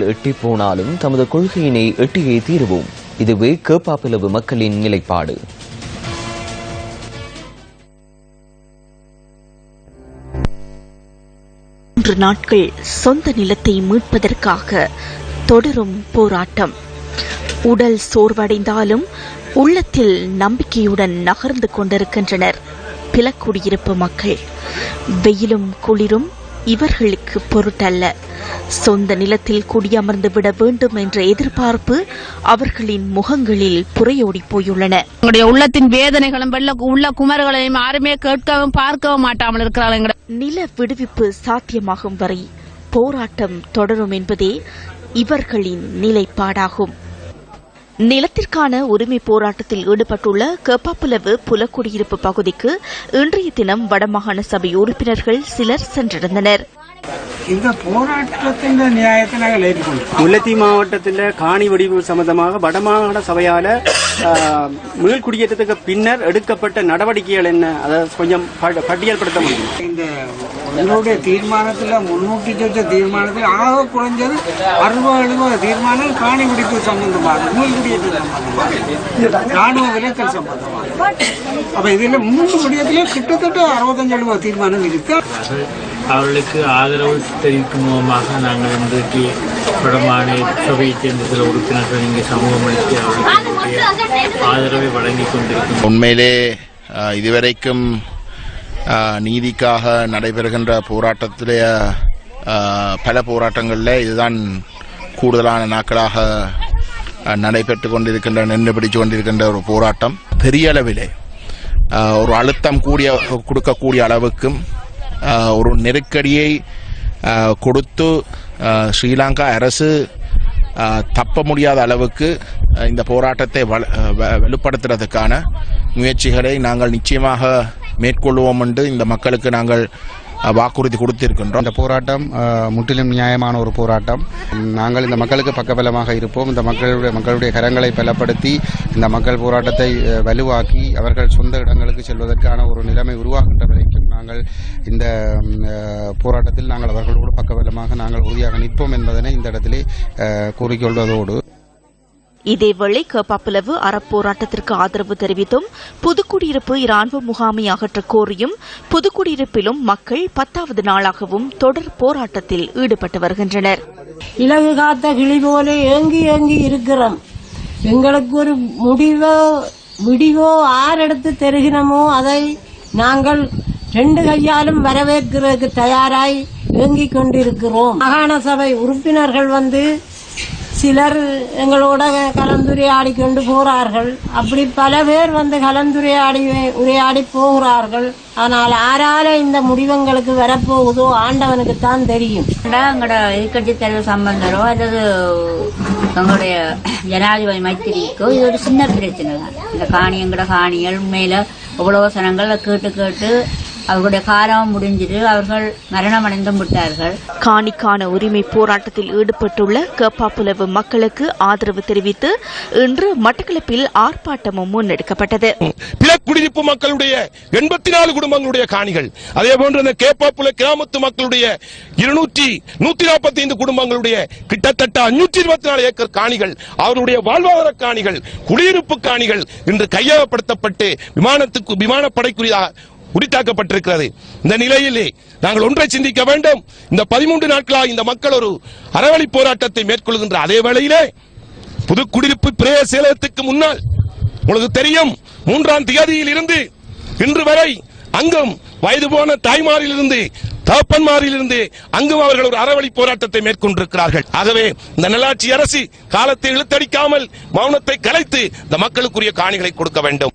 எட்டி போனாலும் தமது கொள்கையினை எட்டியே தீருவோம். இதுவே கேப்பாப்பிலவு மக்களின் நிலைப்பாடு. மூன்று நாட்கள் சொந்த நிலத்தை மீட்பதற்காக தொடரும் போராட்டம். உடல் சோர்வடைந்தாலும் உள்ளத்தில் நம்பிக்கையுடன் நகர்ந்து கொண்டிருக்கின்றனர். பிலக்குடியிருப்பு மக்கள். வெயிலும் குளிரும் இவர்களுக்கு பொருட்டல்ல. சொந்த நிலத்தில் குடியமர்ந்து விட வேண்டும் என்ற எதிர்பார்ப்பு அவர்களின் முகங்களில் புரையோடி போயுள்ளன. எங்களுடைய உள்ளத்தின் வேதனைகளும் வெள்ள உள்ள குமர்களையும் யாருமே கேட்கவும் பார்க்கவும் மாட்டாமல் இருக்கிறார்கள் நில விடுவிப்பு சாத்தியமாகும் வரை போராட்டம் தொடரும் என்பதே இவர்களின் நிலைப்பாடாகும். நிலத்திற்கான உரிமை போராட்டத்தில் ஈடுபட்டுள்ள கேப்பாப்புலவு புலக்குடியிருப்பு பகுதிக்கு இன்றைய தினம் வடமாகாண சபை உறுப்பினர்கள் சிலர் சென்றடைந்தனர் இந்த போராட்டத்தின் நியாயத்தை முல்லத்தி மாவட்டத்தில் காணி வடிவு சம்பந்தமாக வடமாகாண சபையால மீள் குடியேற்றத்துக்கு பின்னர் எடுக்கப்பட்ட நடவடிக்கைகள் என்ன? அதை கொஞ்சம் பட்டியல்படுத்த முடியும்? இந்த உங்களுடைய தீர்மானத்துல முன்னூற்றி சொச்ச தீர்மானத்தில் ஆக குறைஞ்சது அறுபது எழுபது தீர்மானம் காணி பிடிப்பு சம்பந்தமாக நூல் குடியேற்ற சம்பந்தமாக ராணுவ விலக்கல் சம்பந்தமாக. அப்ப இதுல மூன்று குடியத்திலே கிட்டத்தட்ட அறுபத்தஞ்சு எழுபது தீர்மானம் இருக்கு அவர்களுக்கு ஆதரவு தெரிவிக்கும் முகமாக நாங்கள் இன்றைக்கு வடமாநில சபையைச் சேர்ந்த சில உறுப்பினர்கள் இங்கே சமூகம் அளித்து அவர்களுக்கு ஆதரவை வழங்கி கொண்டிருக்கிறோம் உண்மையிலே இதுவரைக்கும் நீதிக்காக நடைபெறுகின்ற போராட்டத்திலே பல போராட்டங்களில் இதுதான் கூடுதலான நாட்களாக நடைபெற்று கொண்டிருக்கின்ற நின்று பிடிச்சு கொண்டிருக்கின்ற ஒரு போராட்டம் பெரிய அளவிலே ஒரு அழுத்தம் கூடிய கொடுக்கக்கூடிய அளவுக்கும் ஒரு நெருக்கடியை கொடுத்து ஸ்ரீலங்கா அரசு தப்ப முடியாத அளவுக்கு இந்த போராட்டத்தை வ- வலுப்படுத்துறதுக்கான முயற்சிகளை நாங்கள் நிச்சயமாக மேற்கொள்வோம் என்று இந்த மக்களுக்கு நாங்கள் வாக்குறுதி கொடுத்திருக்கின்றோம். இந்த போராட்டம் முற்றிலும் நியாயமான ஒரு போராட்டம். நாங்கள் இந்த மக்களுக்கு பக்கபலமாக இருப்போம். இந்த மக்களுடைய மக்களுடைய கரங்களை பலப்படுத்தி இந்த மக்கள் போராட்டத்தை வலுவாக்கி அவர்கள் சொந்த இடங்களுக்கு செல்வதற்கான ஒரு நிலைமை உருவாகின்ற வரைக்கும் நாங்கள் இந்த போராட்டத்தில் நாங்கள் அவர்களோடு பக்கபலமாக நாங்கள் உறுதியாக நிற்போம் என்பதனை இந்த இடத்திலே கூறிக்கொள்வதோடு இதேவேளை கேப்பாப்புலவு அறப்போராட்டத்திற்கு ஆதரவு தெரிவித்தும் புதுக்குடியிருப்பு இராணுவ முகாமை அகற்றக் கோரியும் புதுக்குடியிருப்பிலும் மக்கள் பத்தாவது நாளாகவும் தொடர் போராட்டத்தில் ஈடுபட்டு வருகின்றனர். இலகு காத்த கிளி போல ஏங்கி ஏங்கி இருக்கிறோம். எங்களுக்கு ஒரு முடிவோ விடிவோ ஆரெடுத்து தருகிறோமோ அதை நாங்கள் ரெண்டு கையாலும் வரவேற்கிறதுக்கு தயாராய் ஏங்கிக் கொண்டிருக்கிறோம். மாகாண சபை உறுப்பினர்கள் வந்து சிலர் எங்களோட கலந்துரையாடி கொண்டு போகிறார்கள் அப்படி பல பேர் வந்து கலந்துரையாடி உரையாடி போகிறார்கள். ஆனால் ஆறால இந்த முடிவங்களுக்கு வரப்போகுதோ ஆண்டவனுக்கு தான் தெரியும் எங்களோட எதிர்கட்சி தலைவர் சம்பந்தரோ அல்லது எங்களுடைய ஜனாதிபதி மைத்திரிக்கோ இது ஒரு சின்ன பிரச்சனை தான். இந்த காணி எங்களோட காணிகள் உண்மையில் எவ்வளவோ சனங்கள் கேட்டு கேட்டு அவர்களுடைய காலம் முடிஞ்சிட்டு அவர்கள் மரணம் அடைந்து விட்டார்கள். காணிக்கான உரிமை போராட்டத்தில் ஈடுபட்டுள்ள கேப்பாப்புலவு மக்களுக்கு ஆதரவு தெரிவித்து இன்று மட்டக்களப்பில் ஆர்ப்பாட்டமும் முன்னெடுக்கப்பட்டது. பிளக்குடியிருப்பு மக்களுடைய எண்பத்தி நாலு குடும்பங்களுடைய காணிகள் அதே போன்று இந்த கேப்பாப்புல கிராமத்து மக்களுடைய இருநூற்றி நூத்தி நாற்பத்தி ஐந்து குடும்பங்களுடைய கிட்டத்தட்ட அஞ்சூற்றி இருபத்தி நாலு ஏக்கர் காணிகள் அவருடைய வாழ்வாதார காணிகள் குடியிருப்பு காணிகள் இன்று கையகப்படுத்தப்பட்டு விமானத்துக்கு விமானப்படைக்குரிய உரித்தாக்கப்பட்டிருக்கிறது. இந்த நிலையிலே நாங்கள் ஒன்றை சிந்திக்க வேண்டும். இந்த பதிமூன்று நாட்களாக இந்த மக்கள் ஒரு அறவழி போராட்டத்தை மேற்கொள்கின்ற அதே வேளையிலே புது குடியிருப்பு பிரேய சேலத்துக்கு முன்னால் உங்களுக்கு தெரியும் மூன்றாம் திகதியில் இருந்து இன்று வரை அங்கும் வயது போன தாய்மாரிலிருந்து தகப்பன்மாரிலிருந்து அங்கும் அவர்கள் ஒரு அறவழி போராட்டத்தை மேற்கொண்டிருக்கிறார்கள். ஆகவே இந்த நல்லாட்சி அரசு காலத்தை இழுத்தடிக்காமல் மௌனத்தை கலைத்து இந்த மக்களுக்குரிய காணிகளை கொடுக்க வேண்டும்.